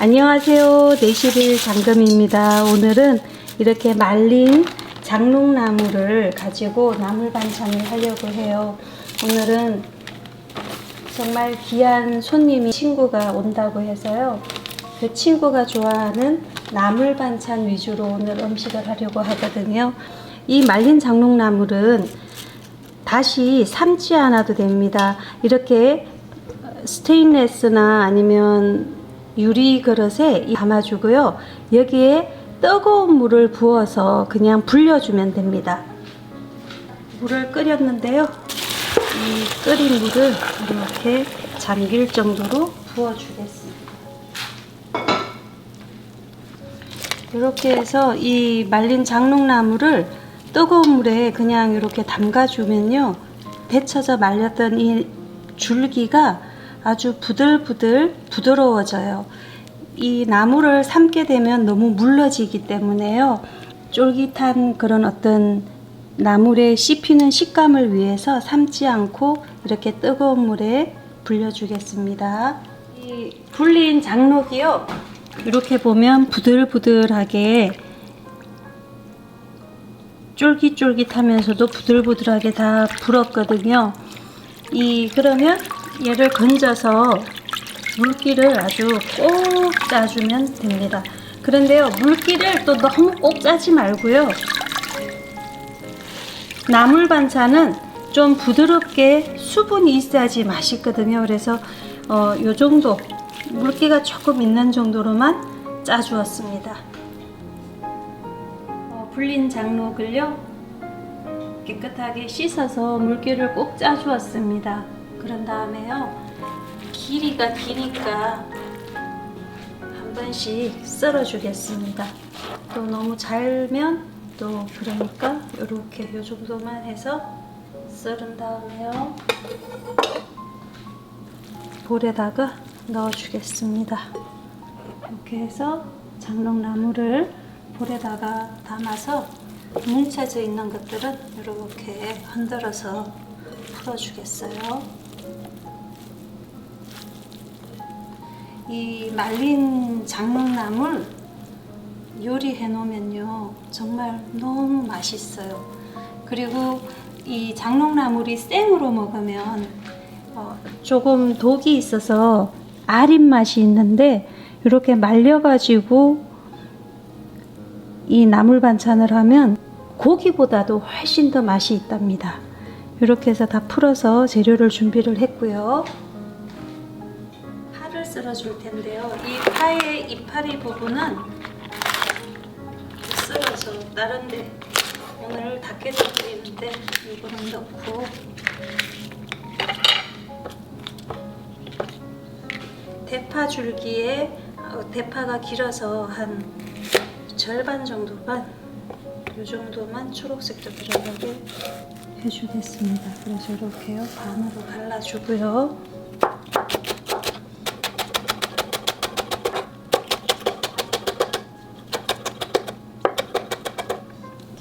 안녕하세요. 내시빌 장금입니다. 오늘은 이렇게 말린 장롱나무를 가지고 나물 반찬을 하려고 해요. 오늘은 정말 귀한 손님이 친구가 온다고 해서요. 그 친구가 좋아하는 나물 반찬 위주로 오늘 음식을 하려고 하거든요. 이 말린 장롱나물은 다시 삶지 않아도 됩니다. 이렇게 스테인레스나 아니면 유리 그릇에 담아주고요. 여기에 뜨거운 물을 부어서 그냥 불려주면 됩니다. 물을 끓였는데요. 이 끓인 물을 이렇게 잠길 정도로 부어주겠습니다. 이렇게 해서 이 말린 장롱나무를 뜨거운 물에 그냥 이렇게 담가주면요. 데쳐져 말렸던 이 줄기가 아주 부들부들 부드러워져요. 이 나무를 삶게 되면 너무 물러지기 때문에요. 쫄깃한 그런 어떤 나물에 씹히는 식감을 위해서 삶지 않고 이렇게 뜨거운 물에 불려주겠습니다. 이 불린 장록이요. 이렇게 보면 부들부들하게 쫄깃쫄깃하면서도 부들부들하게 다 불었거든요. 이 그러면 얘를 건져서 물기를 아주 꼭 짜주면 됩니다. 그런데요, 물기를 또 너무 꼭 짜지 말고요. 나물 반찬은 좀 부드럽게 수분이 있어야지 맛있거든요. 그래서 어, 요 정도 물기가 조금 있는 정도로만 짜주었습니다. 어, 불린 장록을요 깨끗하게 씻어서 물기를 꼭 짜주었습니다. 그런 다음에요 길이가 기니까 한 번씩 썰어 주겠습니다. 또 너무 잘면 또 그러니까 이렇게 요 정도만 해서 썰은 다음에요 볼에다가 넣어 주겠습니다. 이렇게 해서 장롱나무를 볼에다가 담아서 뭉쳐져 있는 것들은 이렇게 흔들어서 풀어주겠어요. 이 말린 장롱나물 요리해 놓으면요 정말 너무 맛있어요. 그리고 이 장롱나물이 생으로 먹으면 어, 조금 독이 있어서 아린 맛이 있는데 이렇게 말려 가지고 이 나물 반찬을 하면 고기보다도 훨씬 더 맛이 있답니다. 이렇게 해서 다 풀어서 재료를 준비를 했고요. 파를 썰어줄 텐데요. 이 파의 이파리 부분은 썰어서 다른데 오늘 닭게도 끓이는데 이거는 넣고 대파 줄기에 어, 대파가 길어서 한 절반 정도만 이 정도만 초록색도 들어가게 해주겠습니다. 그래서 이렇게요 반으로 갈라주고요.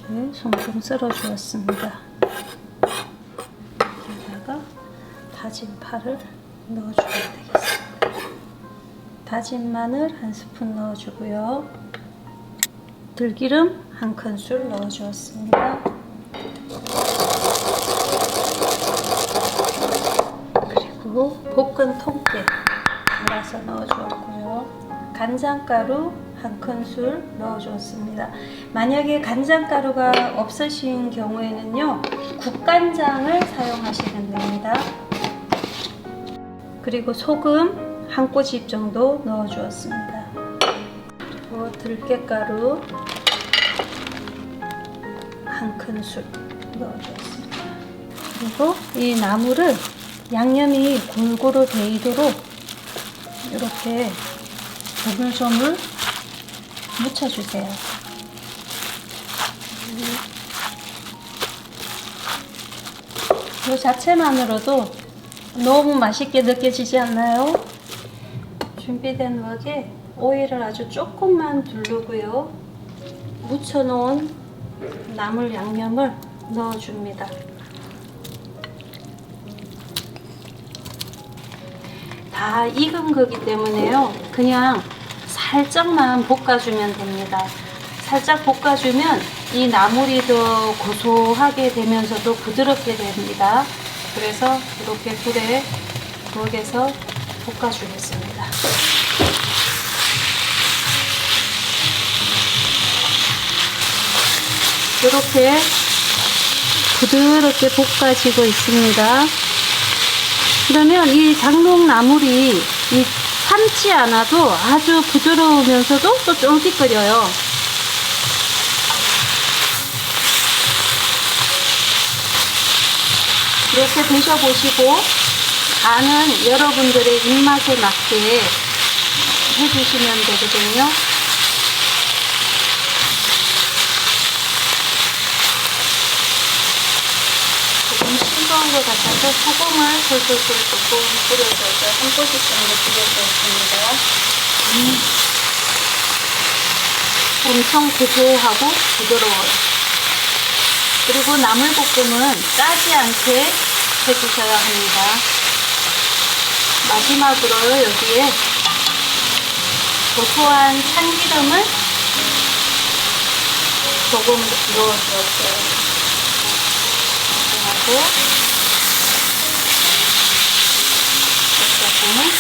이렇게 송송 썰어주었습니다. 여기다가 다진 파를 넣어주면 되겠습니다. 다진 마늘 한 스푼 넣어주고요. 들기름 한 큰술 넣어주었습니다. 그리고 볶은 통깨 갈아서 넣어주었고요. 간장가루 한 큰술 넣어주었습니다. 만약에 간장가루가 없으신 경우에는요, 국간장을 사용하시면 됩니다. 그리고 소금 한 꼬집 정도 넣어주었습니다. 그리고 들깨가루 한 큰술 넣어주었습니다. 그리고 이 나물을 양념이 골고루 배이도록 이렇게 조물조물 묻혀주세요. 이 자체만으로도 너무 맛있게 느껴지지 않나요? 준비된 웍에 오일을 아주 조금만 두르고요. 묻혀놓은 나물 양념을 넣어줍니다. 다 익은 거기 때문에요. 그냥 살짝만 볶아주면 됩니다. 살짝 볶아주면 이 나물이 더 고소하게 되면서도 부드럽게 됩니다. 그래서 이렇게 불에 부엌에서 볶아주겠습니다. 이렇게 부드럽게 볶아지고 있습니다. 그러면 이 장롱 나물이 이 삶지 않아도 아주 부드러우면서도 또 쫄깃거려요. 이렇게 드셔보시고 간은 여러분들의 입맛에 맞게 해주시면 되거든요. 조금 싱거운 것 같아서 소금을 솔솔솔 조금 뿌려서 이제 한 꼬집 정도 뿌려줬습니다. 음. 엄청 고소하고 부드러워요. 그리고 나물볶음은 짜지 않게 해주셔야 합니다. 마지막으로 여기에 고소한 참기름을 조금 넣어주었어요. 하고 볶아보면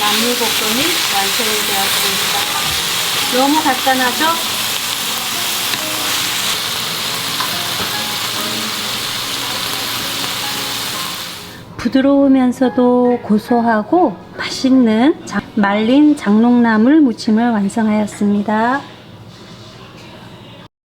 나물볶음이 완성이 되었습니다. 너무 간단하죠? 부드러우면서도 고소하고 맛있는 장- 말린 장롱나물 무침을 완성하였습니다.